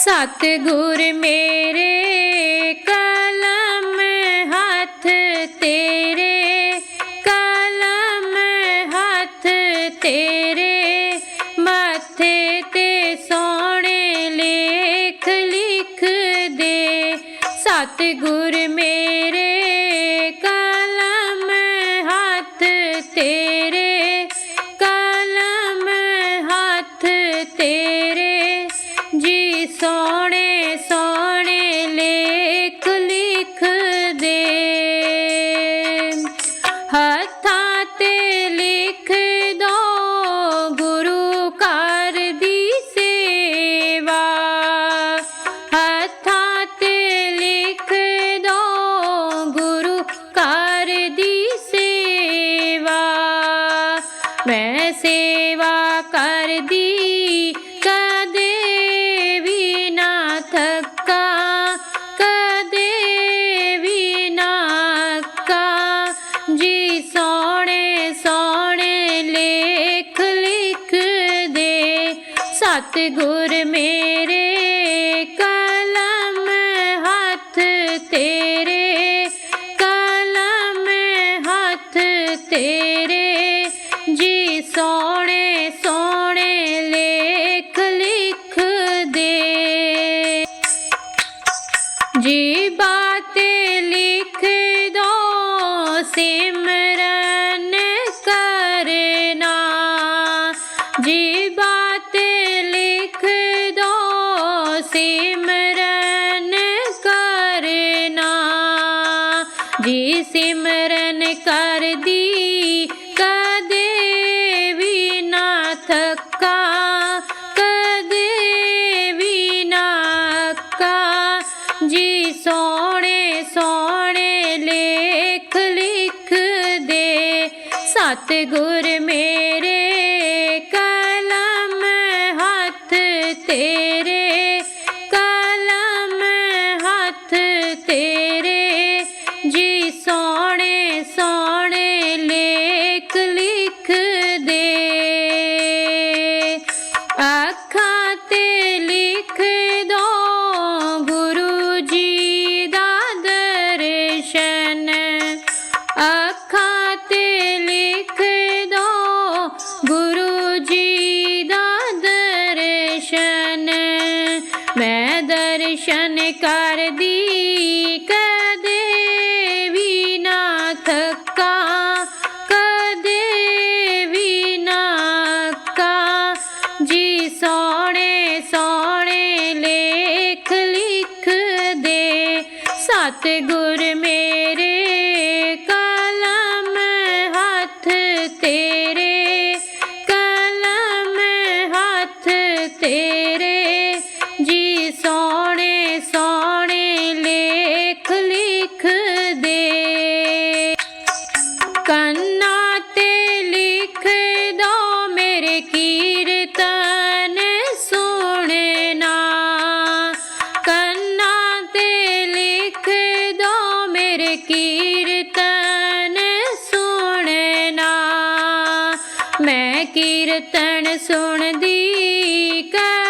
ਸਤਿਗੁਰ ਮੇਰੇ, ਕਲਮ ਹੱਥ ਤੇਰੇ, ਕਲਮ ਹੱਥ ਤੇਰੇ, ਮੱਥੇ ਤੇ ਸੋਹਣੇ ਲੇਖ ਲਿਖ ਦੇ। ਸਤਿਗੁਰ ਮੇਰੇ ਹੱਥਾਂ ਤੇ ਲਿਖ ਦੋ ਗੁਰੂ ਘਰ ਦੀ ਸੇਵਾ। ਹੱਥਾਂ ਤੇ ਲਿਖ ਦੋ ਗੁਰੂ ਘਰ ਦੀ ਸੇਵਾ। ਮੈਂ ਸੇਵਾ ਕਰਦੀ ਗੁਰ ਮੇਰੇ ਕਲਮ ਜੀ ਸਿਮਰਨ ਕਰਦੀ, ਕਦੇ ਵੀ ਨਾ ਥੱਕਾ, ਕਦੇ ਵੀ ਨਾ ਅੱਕਾਂ ਜੀ ਸੋਹਣੇ ਸੋਹਣੇ ਲੇਖ ਲਿਖ ਦੇ, ਸਤਿਗੁਰ ਮੇਰੇ ਕਰਦੀ ਕਦੇ ਵੀ ਨਾ ਥੱਕਾਂ ਕਦੇ ਵੀ ਨਾ ਅੱਕਾਂ ਜੀ ਸੋਹਣੇ ਸੋਹਣੇ ਲੇਖ ਲਿਖ ਦੇ, ਸਤਿਗੁਰ ਮੇਰੇ ਸੋਹਣੇ ਲੇਖ ਲਿਖ ਦੇ। ਕੰਨਾਂ ਤੇ ਲਿਖ ਦੋ ਮੇਰੇ ਕੀਰਤਨ ਸੁਣੇ ਨਾ। ਕੰਨਾਂ ਤੇ ਲਿਖ ਦੋ ਮੇਰੇ ਕੀਰਤਨ ਸੁਣਨਾ ਮੈਂ ਕੀਰਤਨ ਸੁਣਦੀ ਕਦੇ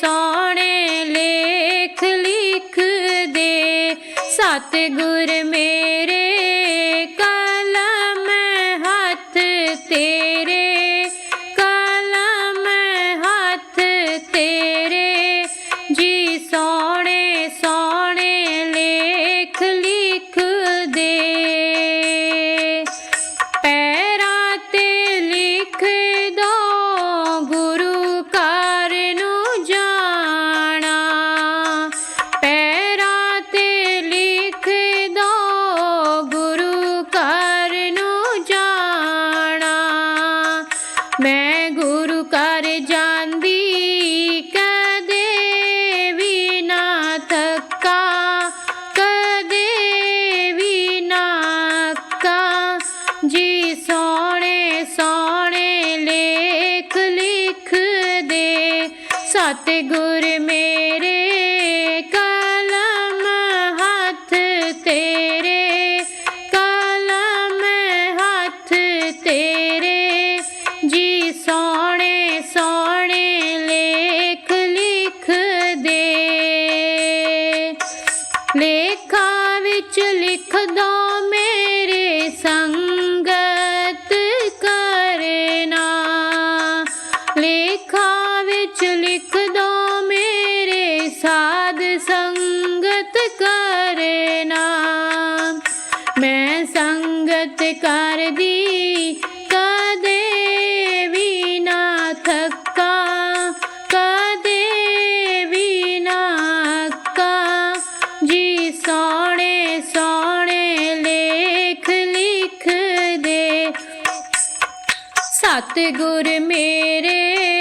ਸੋਹਣੇ ਲੇਖ ਲਿਖ ਦੇ ਸਤਿਗੁਰ ਮੇਰੇ ਸਤਿਗੁਰ ਮੇਰੇ ਸੰਗਤ ਕਰਦੀ, ਕਦੇ ਵੀ ਨਾ ਥੱਕਾਂ, ਕਦੇ ਵੀ ਨਾ ਅੱਕਾਂ। ਜੀ ਸੋਹਣੇ ਸੋਹਣੇ ਲੇਖ ਲਿਖ ਦੇ। ਸਤਿਗੁਰ ਮੇਰੇ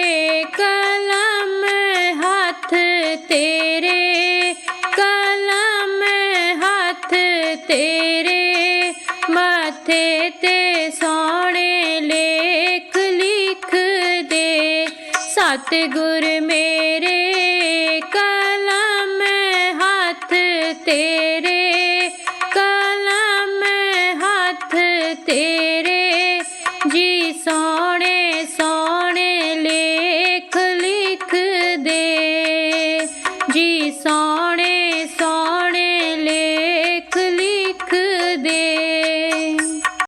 ਮਾਥੇ ਤੇ ਸੋਹਣੇ ਲੇਖ ਲਿਖ ਦੇ ਸਤਿਗੁਰ ਮੇਰੇ